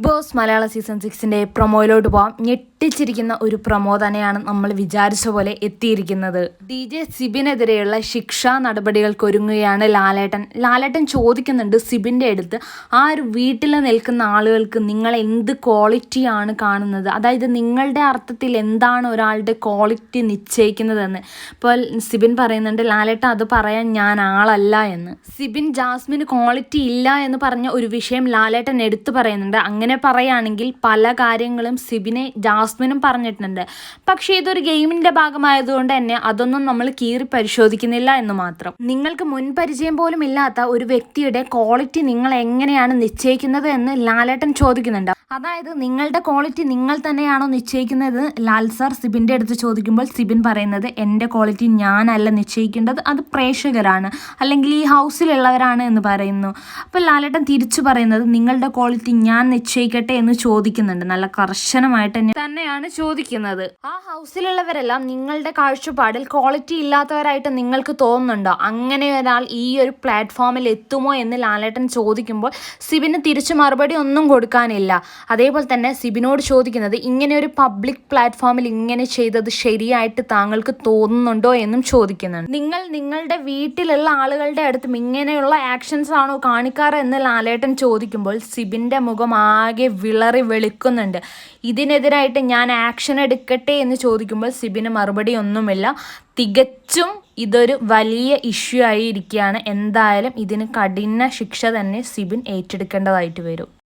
Big Boss മലയാള season സിക്സിന്റെ പ്രൊമോയിലോട്ട് പോവാം. ഞെട്ടിച്ചിരിക്കുന്ന ഒരു പ്രൊമോ തന്നെയാണ് നമ്മൾ വിചാരിച്ച പോലെ എത്തിയിരിക്കുന്നത്. ഡി ജെ സിബിനെതിരെയുള്ള ശിക്ഷാ നടപടികൾക്ക് ഒരുങ്ങുകയാണ് ലാലേട്ടൻ. ലാലേട്ടൻ ചോദിക്കുന്നുണ്ട് സിബിന്റെ അടുത്ത് ആ ഒരു വീട്ടിൽ നിൽക്കുന്ന ആളുകൾക്ക് നിങ്ങൾ എന്ത് ക്വാളിറ്റിയാണ് കാണുന്നത്? അതായത് നിങ്ങളുടെ അർത്ഥത്തിൽ എന്താണ് ഒരാളുടെ ക്വാളിറ്റി നിശ്ചയിക്കുന്നതെന്ന്? ഇപ്പോൾ സിബിൻ പറയുന്നുണ്ട് ലാലേട്ടൻ അത് പറയാൻ ഞാൻ ആളല്ല എന്ന്. സിബിൻ ജാസ്മിന് ക്വാളിറ്റി ഇല്ല എന്ന് പറഞ്ഞ ഒരു വിഷയം ലാലേട്ടൻ എടുത്തു പറയുന്നുണ്ട്. അങ്ങനെ പറയുകയാണെങ്കിൽ പല കാര്യങ്ങളും സിബിനെ ജാസ്മിനും പറഞ്ഞിട്ടുണ്ട്. പക്ഷേ ഇതൊരു ഗെയിമിന്റെ ഭാഗമായതുകൊണ്ട് തന്നെ അതൊന്നും നമ്മൾ കീറി പരിശോധിക്കുന്നില്ല എന്ന് മാത്രം. നിങ്ങൾക്ക് മുൻപരിചയം പോലും ഇല്ലാത്ത ഒരു വ്യക്തിയുടെ ക്വാളിറ്റി നിങ്ങൾ എങ്ങനെയാണ് നിശ്ചയിക്കുന്നത് എന്ന് ലാലേട്ടൻ ചോദിക്കുന്നുണ്ട്. അതായത് നിങ്ങളുടെ ക്വാളിറ്റി നിങ്ങൾ തന്നെയാണോ നിശ്ചയിക്കുന്നത്? ലാൽ സാർ സിബിന്റെ അടുത്ത് ചോദിക്കുമ്പോൾ സിബിൻ പറയുന്നത് എന്റെ ക്വാളിറ്റി ഞാനല്ല നിശ്ചയിക്കേണ്ടത് അത് പ്രേക്ഷകരാണ് അല്ലെങ്കിൽ ഈ ഹൗസിലുള്ളവരാണ് എന്ന് പറയുന്നു. അപ്പോൾ ലാലേട്ടൻ തിരിച്ചു പറയുന്നത് നിങ്ങളുടെ ക്വാളിറ്റി ഞാൻ നിശ്ചയിക്കട്ടെ എന്ന് ചോദിക്കുന്നുണ്ട്. നല്ല കർശനമായിട്ട് തന്നെ തന്നെയാണ് ചോദിക്കുന്നത്. ആ ഹൗസിലുള്ളവരെല്ലാം നിങ്ങളുടെ കാഴ്ചപ്പാടിൽ ക്വാളിറ്റി ഇല്ലാത്തവരായിട്ട് നിങ്ങൾക്ക് തോന്നുന്നുണ്ടോ? അങ്ങനെ ഒരാൾ ഈ ഒരു പ്ലാറ്റ്ഫോമിൽ എത്തുമോ എന്ന് ലാലേട്ടൻ ചോദിക്കുമ്പോൾ സിബിന് തിരിച്ചു മറുപടി ഒന്നും കൊടുക്കാനില്ല. അതേപോലെ തന്നെ സിബിനോട് ചോദിക്കുന്നത് ഇങ്ങനെ ഒരു പബ്ലിക് പ്ലാറ്റ്ഫോമിൽ ഇങ്ങനെ ചെയ്തത് ശരിയായിട്ട് താങ്കൾക്ക് തോന്നുന്നുണ്ടോ എന്നും ചോദിക്കുന്നുണ്ട്. നിങ്ങൾ നിങ്ങളുടെ വീട്ടിലുള്ള ആളുകളുടെ അടുത്തും ഇങ്ങനെയുള്ള ആക്ഷൻസ് ആണോ കാണിക്കാറ് എന്ന് ലാലേട്ടൻ ചോദിക്കുമ്പോൾ സിബിന്റെ മുഖം ആകെ വിളറി വെളുക്കുന്നുണ്ട്. ഇതിനെതിരായിട്ട് ഞാൻ ആക്ഷൻ എടുക്കട്ടെ എന്ന് ചോദിക്കുമ്പോൾ സിബിന് മറുപടി ഒന്നുമില്ല. തികച്ചും ഇതൊരു വലിയ ഇഷ്യൂ ആയിരിക്കുകയാണ് എന്തായാലും ഇതിന് കഠിന ശിക്ഷ തന്നെ സിബിൻ ഏറ്റെടുക്കേണ്ടതായിട്ട് വരും.